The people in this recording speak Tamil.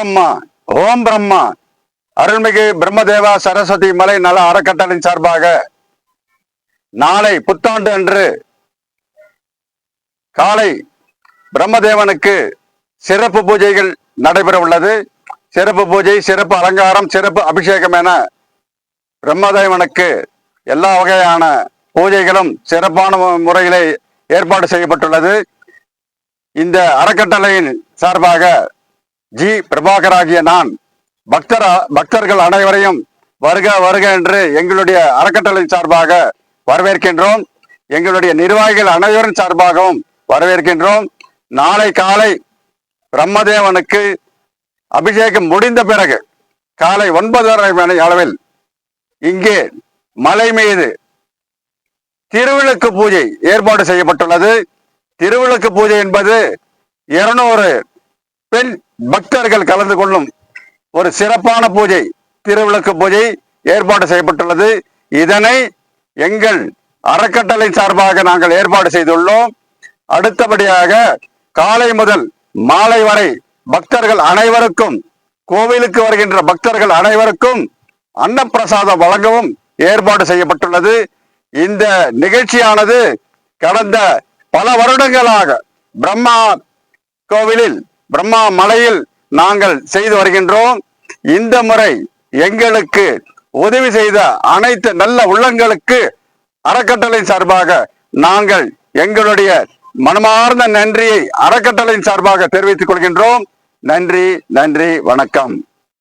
பிரம்மா ஓம் பிரம்மா அருள்மிகு பிரம்மதேவா சரஸ்வதி மலை நல அறக்கட்டளின் சார்பாக நாளை புத்தாண்டு அன்று காலை பிரம்மதேவனுக்கு சிறப்பு பூஜைகள் நடைபெற உள்ளது. சிறப்பு பூஜை சிறப்பு அலங்காரம் சிறப்பு அபிஷேகம் என பிரம்மதேவனுக்கு எல்லா வகையான பூஜைகளும் சிறப்பான முறையிலே ஏற்பாடு செய்யப்பட்டுள்ளது. இந்த அறக்கட்டளையின் சார்பாக ஜி பிரபாகராகிய நான். பக்தர் பக்தர்கள் அனைவரையும் வருக வருக என்று எங்களுடைய அறக்கட்டளை சார்பாக வரவேற்கின்றோம். எங்களுடைய நிர்வாகிகள் அனைவரின் சார்பாகவும் வரவேற்கின்றோம். நாளை காலை பிரம்மதேவனுக்கு அபிஷேகம் முடிந்த பிறகு காலை ஒன்பதரை மணி அளவில் இங்கே மலை மீது திருவிளக்கு பூஜை ஏற்பாடு செய்யப்பட்டுள்ளது. திருவிளக்கு பூஜை என்பது இருநூறு பெண் பக்தர்கள் கலந்து கொள்ளும் ஒரு சிறப்பான பூஜை திருவிளக்கு பூஜை ஏற்பாடு செய்யப்பட்டுள்ளது. இதனை எங்கள் அறக்கட்டளை சார்பாக நாங்கள் ஏற்பாடு செய்துள்ளோம். அடுத்தபடியாக காலை முதல் மாலை வரை பக்தர்கள் அனைவருக்கும் கோவிலுக்கு வருகின்ற பக்தர்கள் அனைவருக்கும் அன்னப்பிரசாதம் வழங்கவும் ஏற்பாடு செய்யப்பட்டுள்ளது. இந்த நிகழ்ச்சியானது கடந்த பல வருடங்களாக பிரம்மா கோவிலில் பிரம்மா மலையில் நாங்கள் செய்து வருகின்றோம். இந்த முறை எங்களுக்கு உதவி செய்த அனைத்து நல்ல உள்ளங்களுக்கு அறக்கட்டளை சார்பாக நாங்கள் எங்களுடைய மனமார்ந்த நன்றியை அறக்கட்டளையின் சார்பாக தெரிவித்துக் கொள்கின்றோம். நன்றி நன்றி வணக்கம்.